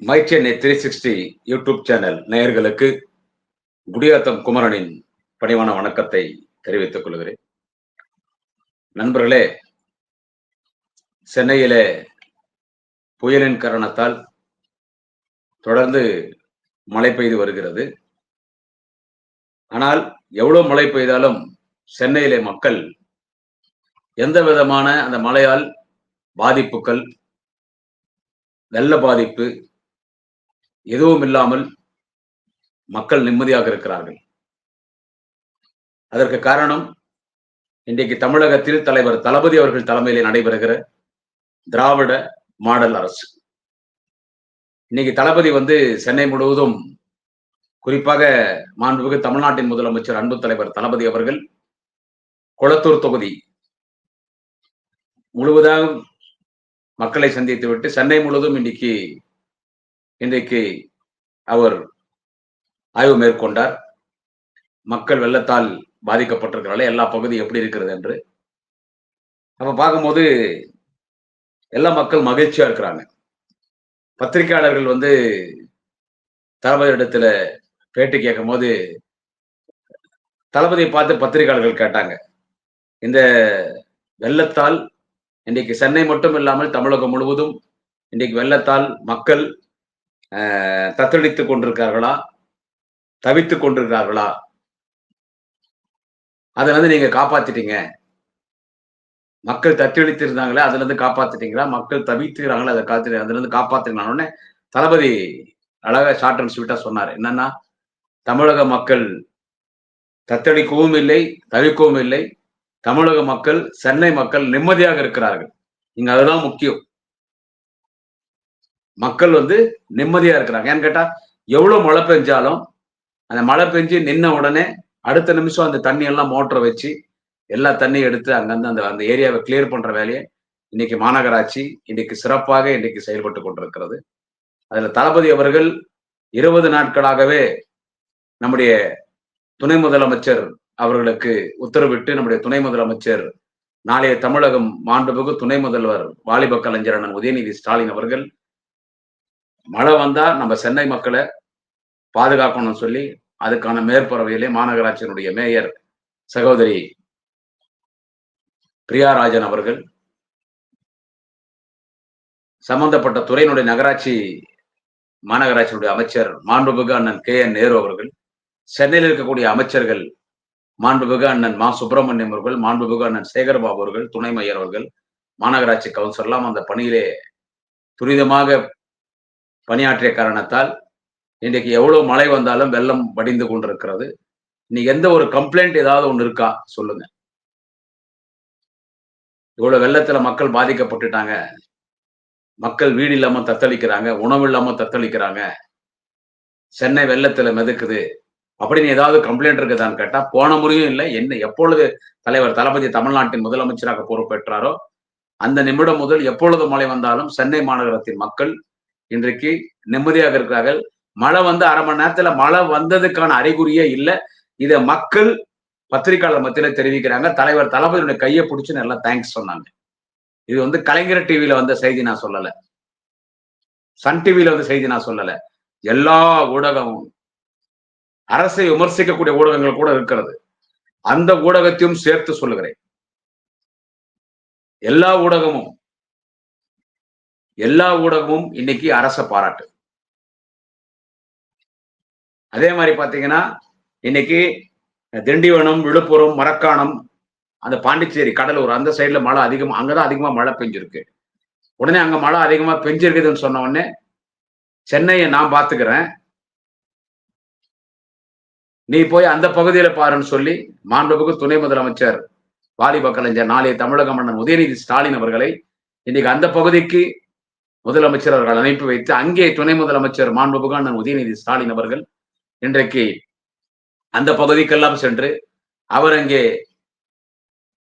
My Chennai three sixty YouTube channel நேயர்களுக்கு குடியாத்தம் குமரனின் பணிவான வணக்கத்தை தெரிவித்துக் கொள்கிறேன். நண்பர்களே சென்னையிலே புயலின் காரணத்தால் தொடர்ந்து மழை பெய்து வருகிறது. ஆனால் எவ்வளவு மழை பெய்தாலும் சென்னையிலே மக்கள் எந்த விதமான அந்த மழையால் பாதிப்புகள் வெள்ள பாதிப்பு எதுவும் இல்லாமல் மக்கள் நிம்மதியாக இருக்கிறார்கள். அதற்கு காரணம் இன்றைக்கு தமிழகத்தில் தலைவர் தளபதி அவர்கள் தலைமையிலே நடைபெறுகிற திராவிட மாடல் அரசு. இன்னைக்கு தளபதி வந்து சென்னை முழுவதும் குறிப்பாக மாண்புமிகு தமிழ்நாட்டின் முதலமைச்சர் அன்பு தலைவர் தளபதி அவர்கள் கொளத்தூர் தொகுதி முழுவதாக மக்களை சந்தித்து விட்டு சென்னை முழுவதும் இன்னைக்கு இன்றைக்கு அவர் ஆய்வு மேற்கொண்டார். மக்கள் வெள்ளத்தால் பாதிக்கப்பட்டிருக்கிறார்கள் எல்லா பகுதி எப்படி இருக்கிறது என்று. அப்போ பார்க்கும்போது எல்லா மக்கள் மகிழ்ச்சியா இருக்கிறாங்க. பத்திரிகையாளர்கள் வந்து தளபதி இடத்துல பேட்டி கேட்கும் போது தளபதியை பார்த்து பத்திரிகையாளர்கள் கேட்டாங்க. இந்த வெள்ளத்தால் இன்றைக்கு சென்னை மட்டும் இல்லாமல் தமிழகம் முழுவதும் இன்றைக்கு வெள்ளத்தால் மக்கள் தத்தளித்துக் கொண்டிருக்கார்களா? தவித்துக் கொண்டிருக்கிறார்களா அதை வந்து நீங்க காப்பாத்திட்டீங்க. மக்கள் தத்தளித்து இருந்தாங்களே அதுல இருந்து காப்பாத்திட்டீங்களா? மக்கள் தவித்துக்கிறாங்களே அதை காத்து அதுல இருந்து காப்பாத்துங்களான்னு தளபதி அழகா ஷார்ட் அண்ட் ஸ்வீட்டா சொன்னார். என்னன்னா தமிழக மக்கள் தத்தளிக்கவும் இல்லை தவிக்கவும் இல்லை. தமிழக மக்கள் சென்னை மக்கள் நிம்மதியாக இருக்கிறார்கள். இங்க அதுதான் முக்கியம். மக்கள் வந்து நிம்மதியா இருக்கிறாங்க. ஏன்னு கேட்டா எவ்வளவு மழை பெஞ்சாலும் அந்த மழை பெஞ்சு நின்ன உடனே அடுத்த நிமிஷம் அந்த தண்ணி எல்லாம் மோட்டரை வச்சு எல்லா தண்ணியும் எடுத்து அங்கிருந்து அந்த அந்த ஏரியாவை கிளியர் பண்ற வேலையை இன்னைக்கு மாநகராட்சி இன்னைக்கு சிறப்பாக இன்னைக்கு செயல்பட்டு கொண்டிருக்கிறது. அதுல தளபதி அவர்கள் இருபது நாட்களாகவே நம்முடைய துணை முதலமைச்சர் அவர்களுக்கு உத்தரவிட்டு நம்முடைய துணை முதலமைச்சர் நாளைய தமிழகம் மாண்புமிகு துணை முதல்வர் வாலிப கலைஞர் அண்ணன் உதயநிதி ஸ்டாலின் அவர்கள் மழை வந்தா நம்ம சென்னை மக்களை பாதுகாக்கணும்னு சொல்லி அதுக்கான மேற்பறவையிலே மாநகராட்சியினுடைய மேயர் சகோதரி பிரியாராஜன் அவர்கள் சம்பந்தப்பட்ட துறையினுடைய நகராட்சி மாநகராட்சியினுடைய அமைச்சர் மாண்புமிகு அண்ணன் கே என் நேரு அவர்கள் சென்னையில் இருக்கக்கூடிய அமைச்சர்கள் மாண்புமிகு அண்ணன் மா சுப்பிரமணியம் அவர்கள் மாண்புமிகு அண்ணன் சேகர்பாபு அவர்கள் துணை மையர் அவர்கள் மாநகராட்சி கவுன்சிலர்லாம் அந்த பணியிலே துரிதமாக பணியாற்றிய காரணத்தால் இன்றைக்கு எவ்வளவு மழை வந்தாலும் வெள்ளம் வடிந்து கொண்டிருக்கிறது. இன்னைக்கு எந்த ஒரு கம்ப்ளைண்ட் ஏதாவது ஒன்று இருக்கா? சொல்லுங்க. இவ்வளவு வெள்ளத்துல மக்கள் பாதிக்கப்பட்டுட்டாங்க. மக்கள் வீடு இல்லாம தத்தளிக்கிறாங்க உணவு இல்லாம தத்தளிக்கிறாங்க. சென்னை வெள்ளத்துல மிதக்குது. அப்படின்னு ஏதாவது கம்ப்ளைண்ட் இருக்குதான்னு கேட்டா போன முறையும் இல்லை. என்ன எப்பொழுது தலைவர் தளபதி தமிழ்நாட்டின் முதலமைச்சராக பொறுப்பேற்றாரோ அந்த நிமிடம் முதல் எப்பொழுது மழை வந்தாலும் சென்னை மாநகரத்தின் மக்கள் இன்றைக்கு நிம்மதியாக இருக்கிறார்கள். மழை வந்து அரை மணி நேரத்துல மழை வந்ததுக்கான அறிகுறியே இல்லை. இதை மக்கள் பத்திரிகையாளர் மத்தியில தெரிவிக்கிறாங்க. தலைவர் தளபதியுடைய கையை பிடிச்சி நல்லா தேங்க்ஸ் சொன்னாங்க. இது வந்து கலைஞர் டிவியில வந்த செய்தி நான் சொல்லல. சன் டிவியில வந்த செய்தி நான் சொல்லல. எல்லா ஊடகமும் அரசை விமர்சிக்கக்கூடிய ஊடகங்கள் கூட இருக்கிறது. அந்த ஊடகத்தையும் சேர்த்து சொல்லுகிறேன். எல்லா ஊடகமும் எல்லா ஊடகமும் இன்னைக்கு அரச பாராட்டு. அதே மாதிரி பாத்தீங்கன்னா இன்னைக்கு திண்டிவனம் விழுப்புரம் மரக்காணம் அந்த பாண்டிச்சேரி கடலூர் அந்த சைட்ல மழை அதிகமா அங்கதான் அதிகமா மழை பெஞ்சிருக்கு. உடனே அங்க மழை அதிகமா பெஞ்சிருக்குதுன்னு சொன்ன உடனே சென்னையை நான் பாத்துக்கிறேன். நீ போய் அந்த பகுதியில பாருன்னு சொல்லி மாண்புமிகு துணை முதலமைச்சர் வாலிப கலைஞர் நாளைய தமிழக மன்னன் உதயநிதி ஸ்டாலின் அவர்களை இன்னைக்கு அந்த பகுதிக்கு முதலமைச்சர் அவர்கள் அனுப்பி வைத்து அங்கே துணை முதலமைச்சர் மாண்புமிகு அண்ணன் உதயநிதி ஸ்டாலின் அவர்கள் இன்றைக்கு அந்த பகுதிக்கெல்லாம் சென்று அவர் அங்கே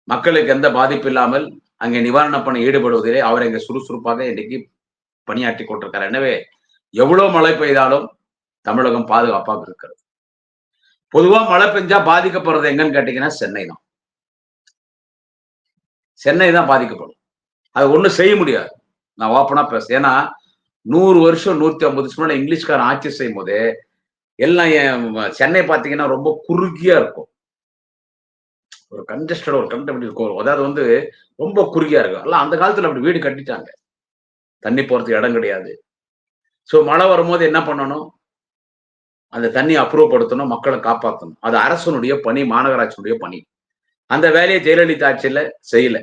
மக்களுக்கு எந்த பாதிப்பு இல்லாமல் அங்கே நிவாரணப் பணி ஈடுபடுவதிலே அவர் அங்கே சுறுசுறுப்பாக இன்னைக்கு பணியாற்றி கொண்டிருக்கிறார். எனவே எவ்வளவு மழை பெய்தாலும் தமிழகம் பாதுகாப்பாக இருக்கிறது. பொதுவா மழை பெஞ்சா பாதிக்கப்படுறது எங்கன்னு கேட்டீங்கன்னா சென்னை தான். சென்னை தான் பாதிக்கப்படும். அது ஒண்ணும் செய்ய முடியாது. நான் ஓப்பனா பேசுறேன். ஏன்னா நூறு வருஷம் நூத்தி ஐம்பது வருஷம் முன்னாடி இங்கிலீஷ்காரன் ஆட்சி செய்யும் போதே எல்லாம் என் சென்னை பார்த்தீங்கன்னா ரொம்ப குறுகியா இருக்கும். ஒரு கன்ஜஸ்டட் ஒரு கண்டம் இருக்கும். அதாவது வந்து ரொம்ப குறுகியா இருக்கும். எல்லாம் அந்த காலத்துல அப்படி வீடு கட்டிட்டாங்க. தண்ணி போறதுக்கு இடம் கிடையாது. ஸோ மழை வரும்போது என்ன பண்ணணும்? அந்த தண்ணியை அப்ரூவ் படுத்தணும் மக்களை காப்பாற்றணும் அது அரசனுடைய பணி மாநகராட்சியினுடைய பணி. அந்த வேலையை ஜெயலலிதா ஆட்சியில செய்யல.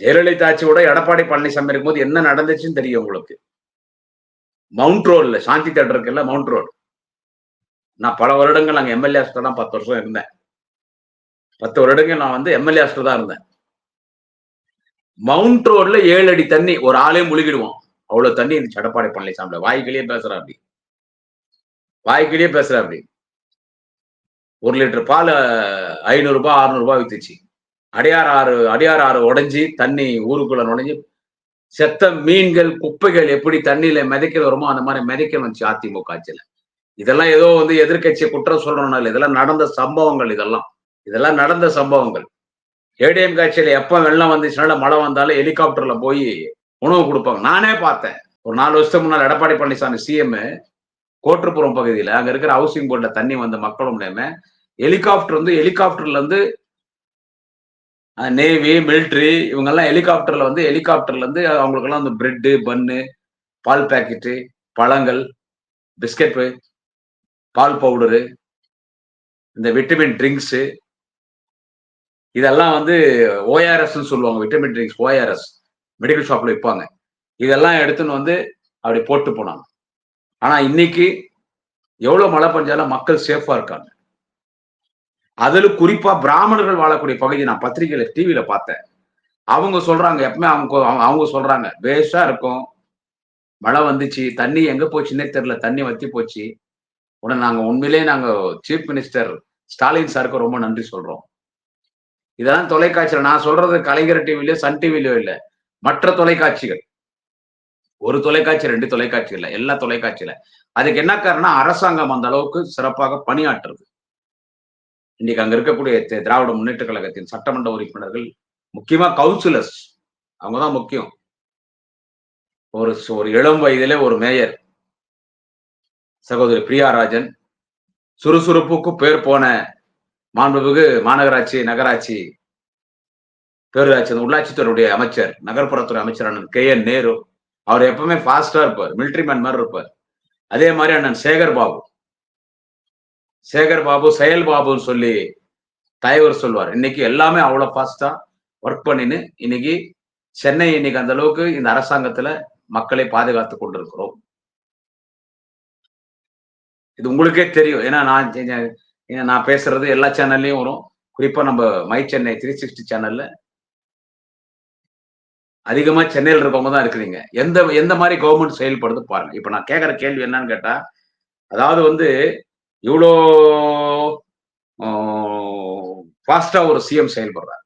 ஜெயலலிதா ஆட்சியோட எடப்பாடி பழனிசாமி இருக்கும்போது என்ன நடந்துச்சுன்னு தெரியும் உங்களுக்கு? மவுண்ட் ரோட்ல சாந்தி தேட்டர் இருக்குல்ல மவுண்ட் ரோடு நான் பல வருடங்கள் நாங்கள் எம்எல்ஏ ஹாஸ்டல் தான் பத்து வருஷம் இருந்தேன். பத்து வருடங்கள் நான் வந்து எம்எல்ஏ ஹாஸ்டல் தான் இருந்தேன். மவுண்ட் ரோட்ல ஏழு அடி தண்ணி ஒரு ஆளே முழுகிடுவோம் அவ்வளவு தண்ணி இருந்துச்சு எடப்பாடி பழனிசாமியில. வாய்க்கிலேயே பேசுறா அப்படி. வாய்க்கிலேயே பேசுறா அப்படி. ஒரு லிட்டர் பால் ஐநூறு ரூபாய் அறுநூறு ரூபாய் வித்துச்சு. அடியார் ஆறு அடியார் ஆறு உடைஞ்சி தண்ணி ஊருக்குள்ள நுழைஞ்சு செத்த மீன்கள் குப்பைகள் எப்படி தண்ணியில மிதக்க வருமோ அந்த மாதிரி மிதக்க வந்துச்சு அதிமுக ஆட்சியில. இதெல்லாம் ஏதோ வந்து எதிர்கட்சியை குற்றம் சொல்றோம்னால இதெல்லாம் நடந்த சம்பவங்கள் இதெல்லாம். இதெல்லாம் நடந்த சம்பவங்கள். ஏடிஎம் காட்சியில எப்ப வெள்ளம் வந்துச்சுனால மழை வந்தாலும் ஹெலிகாப்டர்ல போய் உணவு கொடுப்பாங்க. நானே பார்த்தேன். ஒரு நாலு வருஷத்துக்கு முன்னால் எடப்பாடி பழனிசாமி சிஎம் கோட்டுப்புறம் பகுதியில் அங்க இருக்கிற ஹவுசிங் போர்ட்ல தண்ணி வந்த மக்களும் ஹெலிகாப்டர் வந்து ஹெலிகாப்டர்ல இருந்து நேவி மிலிட்ரி இவங்கெல்லாம் ஹெலிகாப்டர்ல வந்து ஹெலிகாப்டர்ல இருந்து அவங்களுக்கெல்லாம் அந்த பிரெட்டு பன்னு பால் பேக்கெட்டு பழங்கள் பிஸ்கெட்டு பால் பவுடரு இந்த விட்டமின் ட்ரிங்க்ஸு இதெல்லாம் வந்து ஓஆர்எஸ்ன்னு சொல்லுவாங்க விட்டமின் ட்ரிங்க்ஸ் ஓஆர்எஸ் மெடிக்கல் ஷாப்ல விற்பாங்க இதெல்லாம் எடுத்துன்னு வந்து அப்படி போட்டு போனாங்க. ஆனா இன்னைக்கு எவ்வளவு மழை பெஞ்சாலும் மக்கள் சேஃபா இருக்காங்க. அதுல குறிப்பா பிராமணர்கள் வாழக்கூடிய பகுதி நான் பத்திரிகையில டிவியில பார்த்தேன். அவங்க சொல்றாங்க எப்பவுமே அவங்க அவங்க சொல்றாங்க பேஷா இருக்கும். மழை வந்துச்சு தண்ணி எங்க போச்சுன்னே தெரியல தண்ணி வத்தி போச்சு. உடனே நாங்க உண்மையிலேயே நாங்க சீஃப் மினிஸ்டர் ஸ்டாலின் சாருக்கு ரொம்ப நன்றி சொல்றோம். இதெல்லாம் தொலைக்காட்சியில் நான் சொல்றது கலைஞர் டிவிலயோ சன் டிவிலயோ இல்லை. மற்ற தொலைக்காட்சிகள். ஒரு தொலைக்காட்சி ரெண்டு தொலைக்காட்சி எல்லா தொலைக்காட்சியில. அதுக்கு என்ன காரணம் அரசாங்கம் அந்த அளவுக்கு சிறப்பாக பணியாற்றுறது இன்னைக்கு அங்க இருக்கக்கூடிய திராவிட முன்னேற்ற கழகத்தின் சட்டமன்ற உறுப்பினர்கள் முக்கியமா கவுன்சிலர்ஸ் அவங்கதான் முக்கியம். ஒரு ஒரு இளம் வயதிலே ஒரு மேயர் சகோதரி பிரியாராஜன் சுறுசுறுப்புக்கு பேர் போன மாண்புமிகு மாநகராட்சி நகராட்சி பேரூராட்சி உள்ளாட்சித்துறையுடைய அமைச்சர் நகர்ப்புறத்துறை அமைச்சர் அண்ணன் கே என் நேரு அவர் எப்பவுமே ஃபாஸ்டா இருப்பார் மிலிட்ரி மேன் மாதிரி இருப்பார். அதே மாதிரி அண்ணன் சேகர் பாபு சேகர் பாபு செயல் பாபுன்னு சொல்லி தலைவர் சொல்வார். இன்னைக்கு எல்லாமே அவ்வளோ ஃபாஸ்டா ஒர்க் பண்ணின்னு இன்னைக்கு சென்னை இன்னைக்கு அந்த அளவுக்கு இந்த அரசாங்கத்துல மக்களை பாதுகாத்து கொண்டிருக்கிறோம். இது உங்களுக்கே தெரியும். ஏன்னா நான் நான் பேசுறது எல்லா சேனல்லையும் வரும். குறிப்பா நம்ம மை சென்னை த்ரீ சிக்ஸ்டி சேனல்ல அதிகமா சென்னையில் இருக்கவங்க தான் இருக்கிறீங்க. எந்த எந்த மாதிரி கவர்மெண்ட் செயல்படுது பாருங்க. இப்ப நான் கேட்குற கேள்வி என்னன்னு கேட்டா அதாவது வந்து இவ்வளோ ஃபாஸ்டா ஒரு சிஎம் செயல்படுறார்.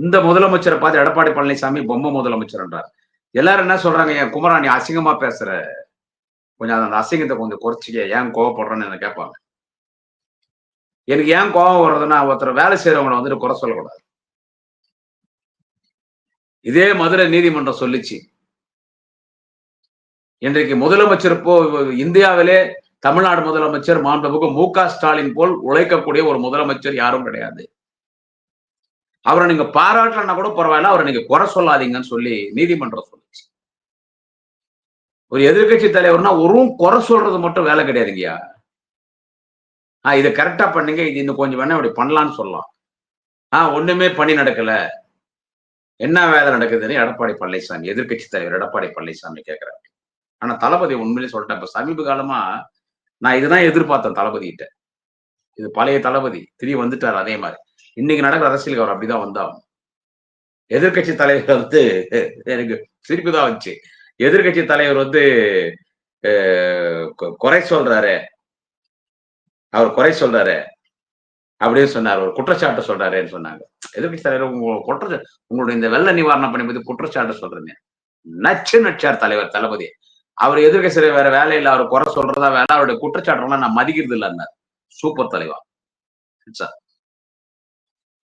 இந்த முதலமைச்சரை பார்த்து எடப்பாடி பழனிசாமி பொம்மை முதலமைச்சர்ன்றார். எல்லாரும் என்ன சொல்றாங்க என் குமரா நீ அசிங்கமா பேசுற? கொஞ்சம் அந்த அசிங்கத்தை கொஞ்சம் குறைச்சிக்க. ஏன் கோவப்படுறேன்னு என்ன கேட்பாங்க? எனக்கு ஏன் கோவம் வர்றதுன்னா ஒருத்தர் வேலை செய்யறவங்களை வந்துட்டு குறை சொல்லக்கூடாது. இதே மதுரை நீதிமன்றம் சொல்லிச்சு. இன்றைக்கு முதலமைச்சர் இப்போ இந்தியாவிலே தமிழ்நாடு முதலமைச்சர் மாண்புமிகு மு க ஸ்டாலின் போல் உழைக்கக்கூடிய ஒரு முதலமைச்சர் யாரும் கிடையாது. அவரை நீங்க பாராட்டலன்னா கூட பரவாயில்ல அவரை நீங்க குறை சொல்லாதீங்கன்னு சொல்லி நீதிமன்றம் சொல்லுச்சு. ஒரு எதிர்கட்சி தலைவர்னா ஒரு குறை சொல்றது மட்டும் வேலை கிடையாதுங்கய்யா. ஆஹ் இதை கரெக்டா பண்ணீங்க இது இன்னும் கொஞ்சம் வேணா இப்படி பண்ணலாம்னு சொல்லலாம். ஆஹ் ஒண்ணுமே பணி நடக்கல. என்ன வேலை நடக்குதுன்னு எடப்பாடி பழனிசாமி எதிர்கட்சி தலைவர் எடப்பாடி பழனிசாமி கேட்கிறாரு ஆனா தளபதி உண்மையிலே சொல்லிட்டேன் இப்ப சமீப காலமா நான் இதுதான் எதிர்பார்த்தேன் தளபதி கிட்ட இது பழைய தளபதி திடீர் வந்துட்டார் அதே மாதிரி. இன்னைக்கு நடக்கிற அரசியலுக்கு அவர் அப்படிதான் வந்தாகும் எதிர்கட்சி தலைவர் வந்து எனக்கு சிரிப்பு தான் வந்துச்சு. எதிர்கட்சி தலைவர் வந்து குறை சொல்றாரு. அவர் குறை சொல்றாரு. அப்படின்னு சொன்னார். ஒரு குற்றச்சாட்டு சொல்றாருன்னு சொன்னாங்க. எதிர்கட்சி தலைவர் உங்க குற்ற உங்களுடைய இந்த வெள்ள நிவாரண பணி பத்தி குற்றச்சாட்டு சொல்றீங்க. நச்சு நச்சார் தலைவர் தளபதி. அவர் எதிர்கட்சி வேற வேலை இல்லை அவர் குறை சொல்றதா வேலை அவருடைய குற்றச்சாட்டுலாம் நான் மதிக்கிறது இல்லை சூப்பர் தலைவா. சார்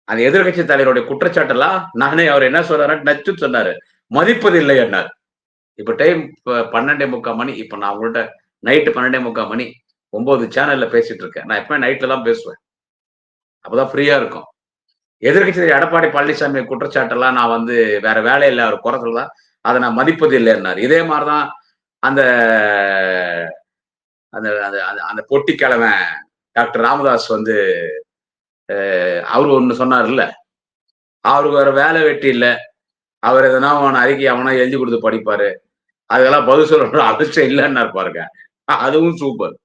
அந்த எதிர்கட்சி தலைவருடைய குற்றச்சாட்டெல்லாம் நானே அவர் என்ன சொல்றாரு நச்சு சொன்னாரு. மதிப்பது இல்லை என்னார். இப்ப டைம் பன்னெண்டே முக்கால் மணி இப்ப நான் உங்கள்கிட்ட நைட்டு பன்னெண்டே முக்கால் மணி ஒன்பது சேனல்ல பேசிட்டு இருக்கேன். நான் எப்பவுமே நைட்ல தான் பேசுவேன். அப்பதான் ஃப்ரீயா இருக்கும். எதிர்கட்சி எடப்பாடி பழனிசாமி குற்றச்சாட்டெல்லாம் நான் வந்து வேற வேலை இல்லை அவர் குறை சொல்றதா அதை நான் மதிப்பது இல்லைன்னாரு இதே மாதிரிதான் அந்த அந்த அந்த அந்த பொட்டி கிழமை டாக்டர் ராமதாஸ் வந்து அவரு ஒன்று சொன்னார்ல அவருக்கு வேற வேலை வெட்டி இல்லை. அவர் எதனா அவன் அறிக்கை அவனா எழுதி கொடுத்து படிப்பாரு. அதெல்லாம் பதில் சொல்ற அதிர்ஷ்டம் இல்லைன்னு பாருங்க. அதுவும் சூப்பர்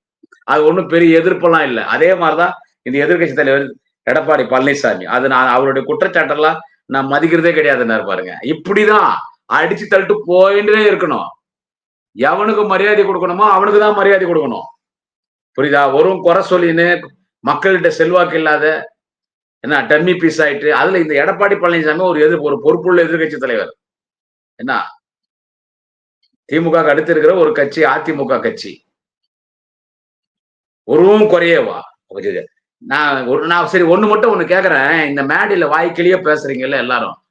அது ஒன்றும் பெரிய எதிர்ப்பெல்லாம் இல்லை. அதே மாதிரிதான் இந்த எதிர்கட்சி தலைவர் எடப்பாடி பழனிசாமி. அது நான் அவருடைய குற்றச்சாட்டெல்லாம் நான் மதிக்கிறதே கிடையாதுன்னு பாருங்க. இப்படிதான் அடிச்சு தள்ளிட்டு போயிட்டே இருக்கணும். எவனுக்கு மரியாதை கொடுக்கணுமோ அவனுக்கு தான் மரியாதை கொடுக்கணும். புரியுதா? வரும் குறை சொல்லின்னு மக்கள்கிட்ட செல்வாக்கு இல்லாத என்ன டம்மி பீஸ் ஆயிட்டு அதுல இந்த எடப்பாடி பழனிசாமி ஒரு எதிர் ஒரு பொறுப்புள்ள எதிர்கட்சி தலைவர். என்ன? திமுக அடுத்து இருக்கிற ஒரு கட்சி அதிமுக கட்சி. ஒருவும் குறையவா நான் ஒரு நான் சரி ஒண்ணு மட்டும் ஒண்ணு கேக்குறேன். இந்த மேடையில வாய்க்கிலேயே பேசுறீங்கல்ல எல்லாரும்.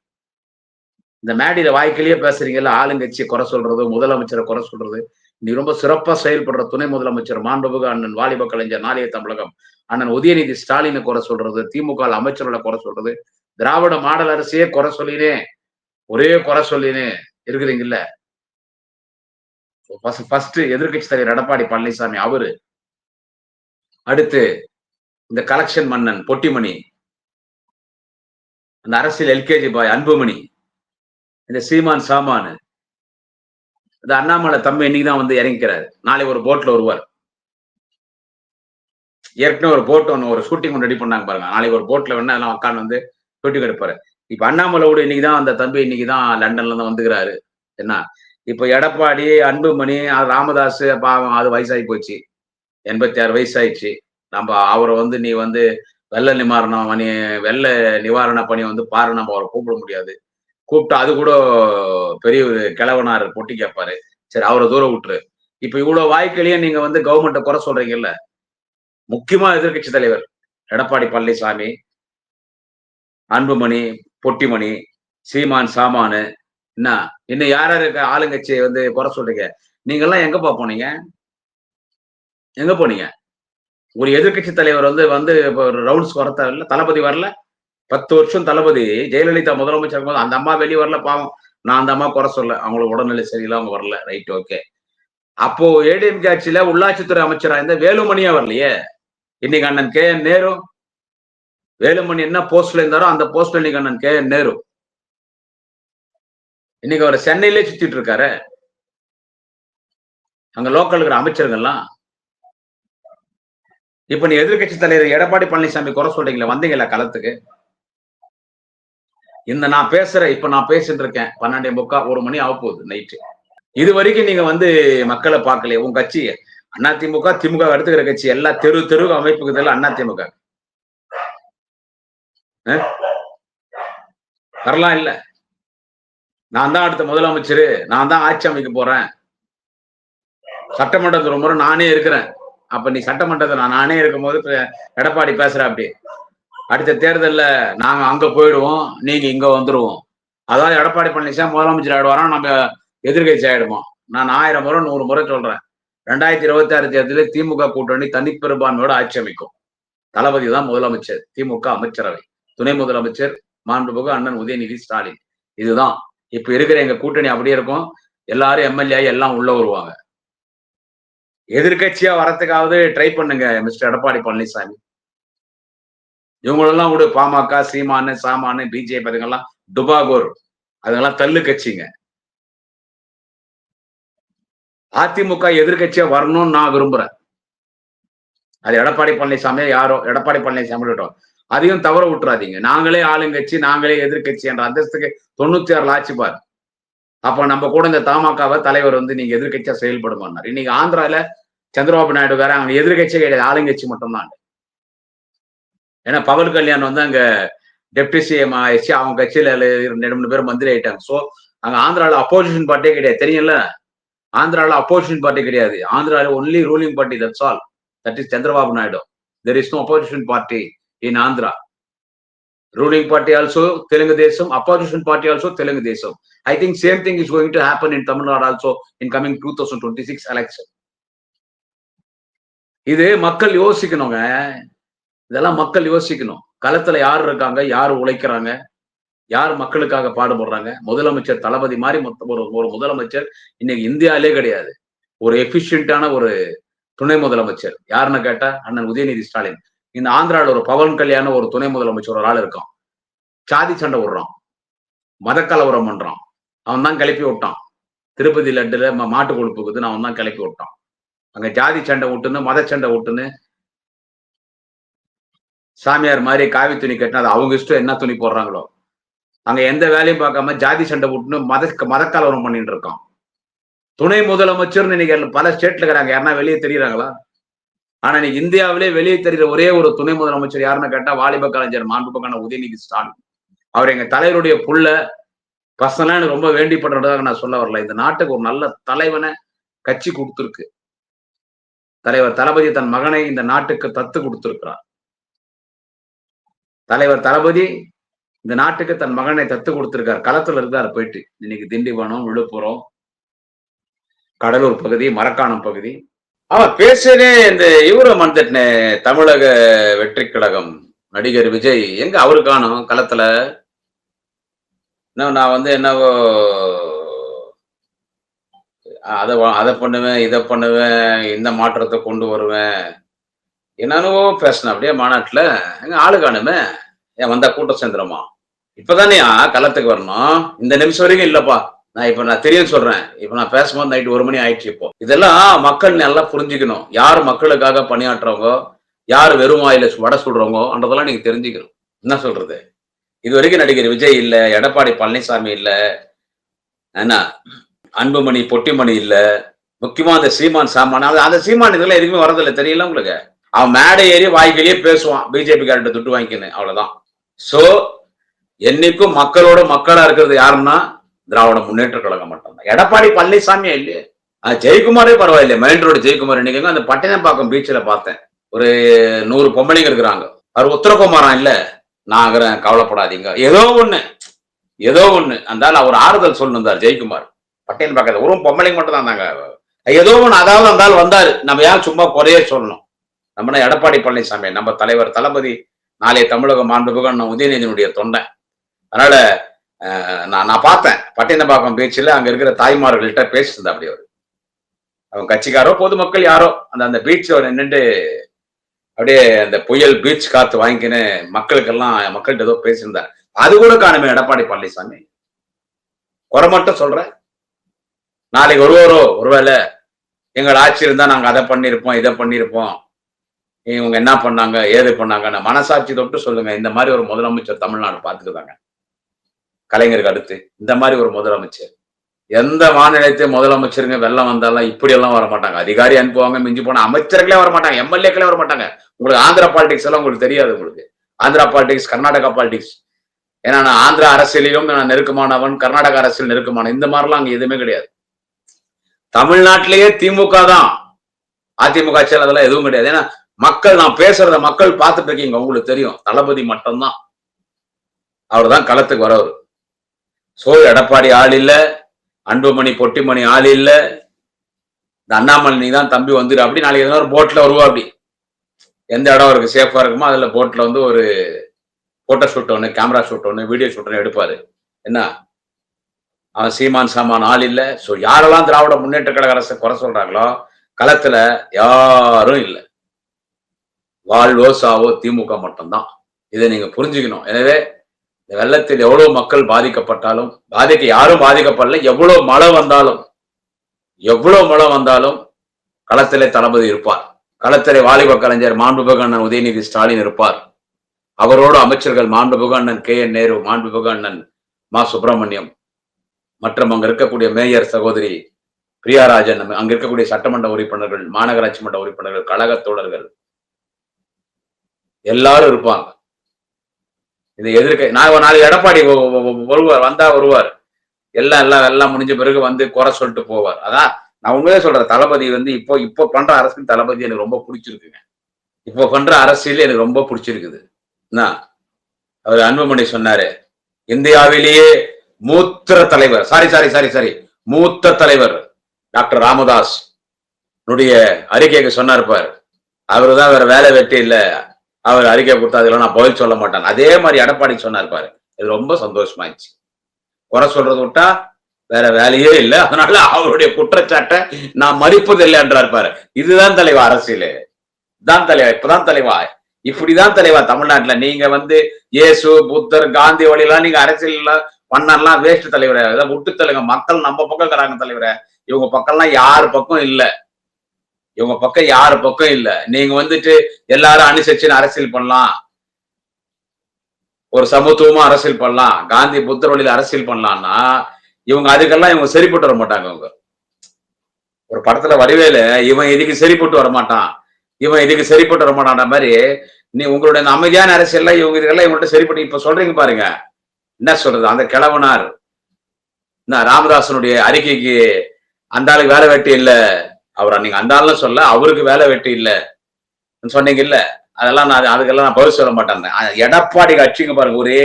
இந்த மேடையில வாய்க்கிலேயே பேசுறீங்கல்ல ஆளுங்கட்சியை குறை சொல்றது முதலமைச்சரை குறை சொல்றது. நீ ரொம்ப சிறப்பா செயல்படுற துணை முதலமைச்சர் மாண்புக அண்ணன் வாலிப கலைஞர் நாளைய தமிழகம். அண்ணன் உதயநிதி ஸ்டாலினை குறை சொல்றது திமுக அமைச்சர்களை குறை சொல்றது. திராவிட மாடல் அரசையே குறை சொல்லினே ஒரே குறை சொல்லினே இருக்கிறீங்கல்ல. ஃபர்ஸ்ட் எதிர்கட்சி தலைவர் எடப்பாடி பழனிசாமி அவரு அடுத்து இந்த கலெக்ஷன் மன்னன் பொட்டிமணி அந்த அரசியல் எல்கேஜி பாய் அன்புமணி இந்த சீமான் சாமானு. இந்த அண்ணாமலை தம்பி இன்னைக்கு தான் வந்து இறங்கிக்கிறாரு. நாளை ஒரு போட்ல வருவார். ஏற்கனவே ஒரு போட் ஒன்று ஒரு ஷூட்டிங் ஒன்று ரெடி பண்ணாங்க பாருங்க. நாளைக்கு ஒரு போட்ல வேணா எல்லாம் உட்காந்து வந்து ஷூட்டிங் எடுப்பாரு. இப்ப அண்ணாமலை கூட இன்னைக்குதான் அந்த தம்பி இன்னைக்கு தான் லண்டன்ல இருந்து வந்துக்கிறாரு. என்ன? இப்ப எடப்பாடி அன்புமணி ராமதாஸ் பாவம் அது வயசாகி போச்சு. எண்பத்தி ஆறு வயசாயிடுச்சு. நம்ம அவரை வந்து நீ வந்து வெள்ள நிவாரணம் பணி வெள்ள நிவாரண பணி வந்து பாரு நம்ம அவரை கூப்பிட முடியாது. கூப்பிட்டா அது கூட பெரிய ஒரு கிழவனார் பொட்டி கேட்பாரு. சரி அவரை தூரம் விட்டுரு. இப்ப இவ்வளவு வாய்க்கிலேயே நீங்க வந்து கவர்மெண்ட்டை குறை சொல்றீங்கல்ல? முக்கியமா எதிர்கட்சி தலைவர் எடப்பாடி பழனிசாமி அன்புமணி பொட்டிமணி சீமான் சாமானு என்ன? இன்னும் யார் யாரு ஆளுங்கட்சியை வந்து குறை சொல்றீங்க? நீங்க எல்லாம் எங்கப்பா போனீங்க? எங்க போனீங்க? ஒரு எதிர்கட்சி தலைவர் வந்து வந்து இப்போ ரவுண்ட்ஸ் வரத்த தளபதி வரல? பத்து வருஷம் தளபதி ஜெயலலிதா முதலமைச்சர் போது அந்த அம்மா வெளியே வரல பாவம். நான் அந்த அம்மா குறை சொல்ல அவங்களுக்கு உடல்நிலை சரியில்லை அவங்க வரல. ரைட் ஓகே அப்போ ஏடிஎம் ஆட்சியில உள்ளாட்சித்துறை அமைச்சரா இருந்த வேலுமணியா வரலையே இன்னைக்கு அண்ணன் கே என் நேரு. வேலுமணி என்ன போஸ்ட்ல இருந்தாரோ அந்த போஸ்ட்ல இன்னைக்கு அண்ணன் கே என் நேரு. இன்னைக்கு அவர் சென்னையிலே சுத்திட்டு இருக்காரு. அங்க லோக்கல் இருக்கிற அமைச்சர்கள்லாம். இப்ப நீ எதிர்கட்சி தலைவர் எடப்பாடி பழனிசாமி குறை சொல்றீங்களா வந்தீங்களா களத்துக்கு? இந்த நான் பேசுற இப்ப நான் பேசிட்டு இருக்கேன். பன்னெண்டே முக்கா ஒரு மணி ஆக போகுது நைட்டு இது வரைக்கும் நீங்க வந்து மக்களை பார்க்கலையே உங்க கட்சி அதிமுக திமுக எடுத்துக்கிற கட்சி எல்லா தெரு தெரு அமைப்புக்கு அதிமுக. வரலாம் இல்ல. நான் தான் அடுத்த முதலமைச்சர் நான் தான் ஆட்சி அமைக்க போறேன். சட்டமன்றத்தில் முறை நானே இருக்கிறேன். அப்ப நீ சட்டமன்றத்தில் நானே இருக்கும் போது எடப்பாடி பேசுற அப்படி அடுத்த தேர்தலில் நாங்கள் அங்கே போயிடுவோம் நீங்க இங்க வந்துருவோம். அதாவது எடப்பாடி பழனிசாமி முதலமைச்சர் ஆயிடுவாரா நம்ம எதிர்கட்சி ஆயிடுவோம். நான் ஆயிரம் முறை நூறு முறை சொல்றேன். ரெண்டாயிரத்தி இருபத்தி ஆறு தேர்தலில் திமுக கூட்டணி தனிப்பெரும்பான்மையோடு ஆட்சி அமைக்கும். தளபதி தான் முதலமைச்சர் திமுக அமைச்சரவை. துணை முதலமைச்சர் மாண்புமிகு அண்ணன் உதயநிதி ஸ்டாலின். இதுதான். இப்ப இருக்கிற எங்க கூட்டணி அப்படியே இருக்கும். எல்லாரும் எம்எல்ஏ எல்லாம் உள்ள வருவாங்க. எதிர்கட்சியா வரத்துக்காவது ட்ரை பண்ணுங்க மிஸ்டர் எடப்பாடி பழனிசாமி. இவங்களெல்லாம் விடு பாமக சீமானு சாமானு பிஜேபி அதுங்கெல்லாம் டுபாகோர் அதெல்லாம் தள்ளு கட்சிங்க. அதிமுக எதிர்கட்சியா வரணும்னு நான் விரும்புறேன். அது எடப்பாடி பழனிசாமியா யாரோ எடப்பாடி பழனிசாமி விட்டோம் அதையும் தவற விட்டுறாதீங்க. நாங்களே ஆளுங்கட்சி நாங்களே எதிர்கட்சி என்ற அந்தஸ்துக்கு தொண்ணூத்தி ஆறுல ஆட்சி பாரு. அப்ப நம்ம கூட இந்த தமாகாவை தலைவர் வந்து நீங்க எதிர்கட்சியா செயல்படுமானார் இன்னைக்கு ஆந்திரால சந்திரபாபு நாயுடு வேற அவங்க எதிர்கட்சியே கிடையாது. ஆளுங்கட்சி மட்டும்தான். ஏன்னா பவன் கல்யாண் வந்து அங்க டெப்டி சிஎம் ஆயிடுச்சு. அவங்க கட்சியில ரெண்டு மூணு பேர் மந்திரி ஆயிட்டாங்க. ஸோ அங்க ஆந்திரால அப்போசிஷன் பார்ட்டியே கிடையாது. தெரியும்ல? ஆந்திரால அப்போசிஷன் பார்ட்டி கிடையாது. ஆந்திரால only ruling party that's all that is Chandrababu Naidu. There is no opposition party in Andhra. Ruling party also Telugu Desam opposition party also Telugu Desam. I think same thing is going to happen in Tamil Nadu also in coming two thousand twenty six election இது மக்கள் யோசிக்கணுங்க. இதெல்லாம் மக்கள் யோசிக்கணும். களத்துல யார் இருக்காங்க? யார் உழைக்கிறாங்க? யார் மக்களுக்காக பாடுபடுறாங்க? முதலமைச்சர் தளபதி மாதிரி மொத்த ஒரு ஒரு முதலமைச்சர் இன்னைக்கு இந்தியாவிலே கிடையாது. ஒரு எஃபிஷியன்டான ஒரு துணை முதலமைச்சர். யாருன்னு கேட்டா அண்ணன் உதயநிதி ஸ்டாலின். இந்த ஆந்திரால ஒரு பவன் கல்யாண ஒரு துணை முதலமைச்சர் ஒரு ஆள் இருக்கான். சாதி சண்டை விடுறான். மதக்கலவரம் பண்றான். அவன் தான் கிளப்பி விட்டான். திருப்பதி லட்டுல மாட்டு கொழுப்புக்குதுன்னு அவன் தான் கிளப்பி விட்டான். அங்க ஜாதி சண்டை விட்டுன்னு மத சண்டை விட்டுன்னு சாமியார் மாதிரி காவி துணி கட்டினா அது அவங்க இஷ்டம் என்ன துணி போடுறாங்களோ. அங்க எந்த வேலையும் பார்க்காம ஜாதி சண்டை விட்டுன்னு மத மதக்கலவரம் பண்ணிட்டு இருக்கான். துணை முதலமைச்சர்னு இன்னைக்கு பல ஸ்டேட்ல இருக்கிறாங்க. யாருன்னா வெளியே தெரியுறாங்களா? ஆனா இன்னைக்கு இந்தியாவிலே வெளியே தெரியுற ஒரே ஒரு துணை முதலமைச்சர் யாருன்னு கேட்டா வாலிப கலைஞர் மாண்புக்கான உதயநிதி ஸ்டாலின். அவர் எங்க தலைவருடைய புள்ள பர்சனலா எனக்கு ரொம்ப வேண்டிப்படுறதாக நான் சொல்ல வரல. இந்த நாட்டுக்கு ஒரு நல்ல தலைவனை கட்சி கொடுத்துருக்கு. தலைவர் தளபதி தன் மகனை இந்த நாட்டுக்கு தத்து கொடுத்துருக்கிறார். தலைவர் தளபதி இந்த நாட்டுக்கு தன் மகனை தத்து கொடுத்திருக்கார். களத்துல இருந்தார் போயிட்டு. இன்னைக்கு திண்டிவனம் விழுப்புரம் கடலூர் பகுதி மரக்காணம் பகுதி. ஆமா பேசுனே இந்த இவரை மறந்துட்டனே தமிழக வெற்றி கழகம் நடிகர் விஜய் எங்க அவரு காணும் களத்துல? நான் வந்து என்னவோ அதை அதை பண்ணுவேன் இதை பண்ணுவேன் இந்த மாற்றத்தை கொண்டு வருவேன். என்னென்னவோ பேசினேன் அப்படியே மாநாட்டில். எங்க ஆளு காணுமே? ஏன் வந்தா கூட்டம் சேர்ந்துருமா? இப்பதானே களத்துக்கு வரணும். இந்த நிமிஷம் வரைக்கும் இல்லப்பா. நான் இப்ப நான் தெரியும் சொல்றேன். இப்ப நான் பேசும்போது நைட்டு ஒரு மணி ஆயிடுச்சு இப்போ. இதெல்லாம் மக்கள் நல்லா புரிஞ்சுக்கணும். யார் மக்களுக்காக பணியாற்றுறவங்க? யார் வெறும் வாயில வடை சுடுறவங்க? அன்றதெல்லாம் நீங்க தெரிஞ்சுக்கணும். என்ன சொல்றது? இது வரைக்கும் நடிகர் விஜய் இல்ல எடப்பாடி பழனிசாமி இல்ல என்ன அன்புமணி பொட்டிமணி இல்ல முக்கியமா அந்த சீமான் சாமான். அது அந்த சீமான் இதெல்லாம் எதுவுமே வரதில்லை. தெரியல உங்களுக்கு? அவன் மேடை ஏறி வாய்க்கிலேயே பேசுவான். பிஜேபி கார்ட்ட துட்டு வாங்கிக்கணும் அவ்வளவுதான். சோ என்னைக்கும் மக்களோட மக்களா இருக்கிறது யாருன்னா திராவிட முன்னேற்ற கழகம் மட்டும்தான். எடப்பாடி பழனிசாமியா இல்லையே. ஜெயக்குமாரே பரவாயில்லையே மெயின் ரோடு ஜெயக்குமார் இன்னைக்கு அந்த பட்டினப்பாக்கம் பீச்சில் பார்த்தேன். ஒரு நூறு பொம்பளைங்க இருக்கிறாங்க. அவர் உத்தரகுமாரன் இல்ல. நான் கவலைப்படாதீங்க. ஏதோ ஒண்ணு. ஏதோ ஒண்ணு. அந்தால அவர் ஆறுதல் சொல்லிருந்தார் ஜெயக்குமார். பட்டியல் பக்கத்துல ஒரு பொம்பளைங்க மட்டும் தான் தாங்க ஏதோ ஒண்ணு அதாவது அந்த ஆள் வந்தாரு. நம்ம ஏன் சும்மா குறைய சொல்லணும். நம்மனா எடப்பாடி பழனிசாமி நம்ம தலைவர் தளபதி நாளைய தமிழக மாண்புமிகு அண்ணன் உதயநிதியினுடைய தொண்டை. அதனால நான் நான் பார்த்தேன். பட்டினப்பாக்கம் பேச்சில் அங்க இருக்கிற தாய்மார்கள்ட்ட பேசியிருந்தேன் அப்படி அவர். அவன் கட்சிக்காரோ பொதுமக்கள் யாரோ அந்த அந்த பீச்சோட நின்றுட்டு அப்படியே அந்த புயல் பீச் காத்து வாங்கிக்கின்னு மக்களுக்கெல்லாம் மக்கள்கிட்ட ஏதோ பேசியிருந்தார். அது கூட காணுமே எடப்பாடி பழனிசாமி. குறை மட்டும் சொல்றேன் நாளைக்கு ஒருவரோ ஒருவேளை எங்கள் ஆட்சி இருந்தா நாங்க அதை பண்ணியிருப்போம் இதை பண்ணியிருப்போம். இவங்க என்ன பண்ணாங்க? ஏது பண்ணாங்கன்னு மனசாட்சி தொட்டு சொல்லுங்க. இந்த மாதிரி ஒரு முதலமைச்சர் தமிழ்நாடு பார்த்துக்குதாங்க. கலைஞருக்கு அடுத்து இந்த மாதிரி ஒரு முதலமைச்சர். எந்த மாநிலத்தையும் முதலமைச்சருங்க வெள்ளம் வந்தாலும் இப்படி எல்லாம் வர மாட்டாங்க அதிகாரி அனுப்புவாங்க மிஞ்சி போன அமைச்சர்களே வர மாட்டாங்க எம்எல்ஏக்களே வர மாட்டாங்க உங்களுக்கு ஆந்திரா பாலிடிக்ஸ் எல்லாம் உங்களுக்கு தெரியாது உங்களுக்கு. ஆந்திரா பாலிடிக்ஸ் கர்நாடகா பாலிடிக்ஸ் ஏன்னா நான் ஆந்திரா அரசியலிலும் நான் நெருக்கமானவன் கர்நாடக அரசியல் நெருக்கமான இந்த மாதிரிலாம் அங்கே எதுவுமே கிடையாது. தமிழ்நாட்டிலேயே திமுக தான். அதிமுக ஆட்சியில் அதெல்லாம் எதுவும் கிடையாது. ஏன்னா மக்கள் நான் பேசுறத மக்கள் பார்த்துட்டு இருக்கீங்க. உங்களுக்கு தெரியும். தளபதி மட்டும்தான். அவர் தான் களத்துக்கு வரவர். சோ எடப்பாடி ஆள் இல்ல. அன்புமணி பொட்டிமணி ஆள் இல்ல. இந்த அண்ணாமலை நீ தான் தம்பி வந்துரு அப்படி. நாளைக்கு எதனா ஒரு போட்ல வருவா அப்படி. எந்த இடம் இருக்கு சேஃபா இருக்குமோ அதுல போட்ல வந்து ஒரு போட்டோ ஷூட் ஒன்று கேமரா ஷூட் ஒன்று வீடியோ ஷூட் ஒன்று எடுப்பாரு. என்ன? அவன் சீமான் சாமான் ஆள் இல்லை. ஸோ யாரெல்லாம் திராவிட முன்னேற்ற கழக அரசு குறை சொல்றாங்களோ களத்துல யாரும் இல்லை. வாழ்வோ சாவோ திமுக மட்டும்தான். இதை நீங்க புரிஞ்சுக்கணும். எனவே இந்த வெள்ளத்தில் எவ்வளவு மக்கள் பாதிக்கப்பட்டாலும் பாதிக்க யாரும் பாதிக்கப்படல எவ்வளவு மழை வந்தாலும் எவ்வளவு மழை வந்தாலும் களத்திலே தளபதி இருப்பார். களத்திலே வாலிப கலைஞர் மாண்புமிகு அண்ணன் உதயநிதி ஸ்டாலின் இருப்பார். அவரோடு அமைச்சர்கள் மாண்புமிகு அண்ணன் கே என் நேரு மாண்புமிகு அண்ணன் மா சுப்பிரமணியம் மற்றும் அங்க இருக்கக்கூடிய மேயர் சகோதரி பிரியாராஜன் அங்க இருக்கக்கூடிய சட்டமன்ற உறுப்பினர்கள் மாநகராட்சி மன்ற உறுப்பினர்கள் கழக தோழர்கள் எல்லாரும் இருப்பாங்க. இது எதிர்க்க நான் நாளைக்கு எடப்பாடி வருவார் வந்தா வருவார். எல்லாம் எல்லாம் எல்லாம் முடிஞ்ச பிறகு வந்து குறை சொல்லிட்டு போவார். அதான் நான் உண்மையே சொல்றேன் தளபதி வந்து இப்போ இப்போ பண்ற அரசியல் தளபதி எனக்கு ரொம்ப பிடிச்சிருக்குங்க. இப்போ பண்ற அரசியல் எனக்கு ரொம்ப பிடிச்சிருக்குது. என்ன? அவர் அன்புமணி சொன்னாரு இந்தியாவிலேயே மூத்த தலைவர் சாரி சாரி சாரி சாரி மூத்த தலைவர் டாக்டர் ராமதாஸ். அறிக்கைக்கு சொன்னார் பார். அவரு தான் வேற வேலை வெட்டி இல்லை. அவர் அறிக்கை கொடுத்தா நான் பதில் சொல்ல மாட்டேன். அதே மாதிரி எடப்பாடி சொன்னார் பாரு. இது ரொம்ப சந்தோஷமாயிடுச்சு. குறை சொல்றது விட்டா வேற வேலையே இல்லை. அதனால அவருடைய குற்றச்சாட்டை நான் மதிப்பது இல்லை என்றார் பாரு. இதுதான் தலைவா அரசியல். தான் தலைவா இப்பதான் தலைவா. இப்படிதான் தலைவா தமிழ்நாட்டுல. நீங்க வந்து இயேசு புத்தர் காந்தி வழியெல்லாம் நீங்க அரசியல் பண்ணலாம். வேஸ்ட் தலைவரை. அதான் விட்டு மக்கள் நம்ம பக்கம் இருக்கிறாங்க தலைவரை. இவங்க பக்கம்லாம் யார் பக்கம் இல்லை. இவங்க பக்கம் யாரு பக்கம் இல்ல. நீங்க வந்துட்டு எல்லாரும் அனுசரிச்சுன்னு அரசியல் பண்ணலாம். ஒரு சமத்துவமா அரசியல் பண்ணலாம். காந்தி புத்தர் வழியில அரசியல் பண்ணலாம்னா இவங்க அதுக்கெல்லாம் இவங்க சரிப்பட்டு வர மாட்டாங்க அவங்க. ஒரு படத்துல வடிவேலு இவன் இதுக்கு சரிப்பட்டு வர மாட்டான். இவன் இதுக்கு சரிப்பட்டு வர மாட்டான் மாதிரி நீ உங்களுடைய அமைதியான அரசியல்ல இவங்க இதுக்கெல்லாம் இவங்கள்ட்ட சரிப்பட்டு இப்ப சொல்றீங்க பாருங்க. என்ன சொல்றது? அந்த கிழவனார். என்ன ராமதாசனுடைய அறிக்கைக்கு அந்த ஆளுக்கு வேலை வெட்டி இல்லை. அவர் நீங்க அந்த ஆளுன்னு சொல்ல அவருக்கு வேலை வெட்டி இல்லை. சொன்னீங்க இல்ல அதெல்லாம் நான் அதுக்கெல்லாம் நான் பதில் சொல்ல மாட்டேன். எடப்பாடி கட்சிங்க பாருங்க ஒரே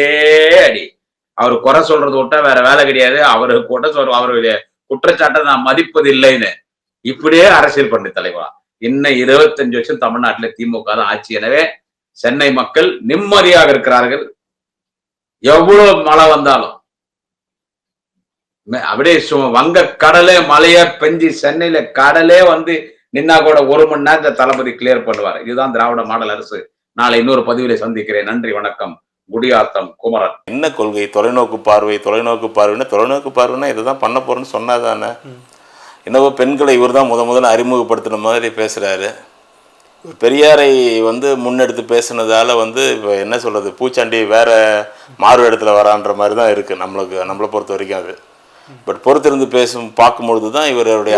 அடி. அவர் குறை சொல்றது விட்டா வேற வேலை கிடையாது. அவரு குறை சொல்ற அவருடைய குற்றச்சாட்டை நான் மதிப்பது இல்லைன்னு இப்படியே அரசியல் பண்ணி தலைவா இன்னும் இருபத்தஞ்சு வருஷம் தமிழ்நாட்டில் திமுக தான் ஆட்சி. எனவே சென்னை மக்கள் நிம்மதியாக இருக்கிறார்கள். எவ்வளவு மழை வந்தாலும். அப்படியே சு- வங்க கடலே மழைய பெஞ்சு சென்னையில கடலே வந்து நின்னா கூட ஒரு மணி நேரத்தை தளபதி கிளியர் பண்ணுவார். இதுதான் திராவிட மாடல் அரசு. நாளை இன்னொரு பதிவிலே சந்திக்கிறேன். நன்றி வணக்கம். குடியாத்தம் குமரன். என்ன கொள்கை? தொலைநோக்கு பார்வை தொலைநோக்கு பார்வைன்னா தொலைநோக்கு பார்வைன்னா இதை தான் பண்ண போறேன்னு சொன்னாதானே? என்னவோ பெண்களை இவர் தான் முத முதல்ல அறிமுகப்படுத்தின மாதிரி பேசுறாரு. பெரியாரை வந்து முன்னெடுத்து பேசுனதால வந்து இப்போ என்ன சொல்றது? பூச்சாண்டி வேற மாறு இடத்துல வரான்ற மாதிரி தான் இருக்கு. நம்மளுக்கு நம்மளை பொறுத்த வரைக்கும் அது. பட் பொறுத்திருந்து பேசும் பார்க்கும்பொழுது தான் இவருடைய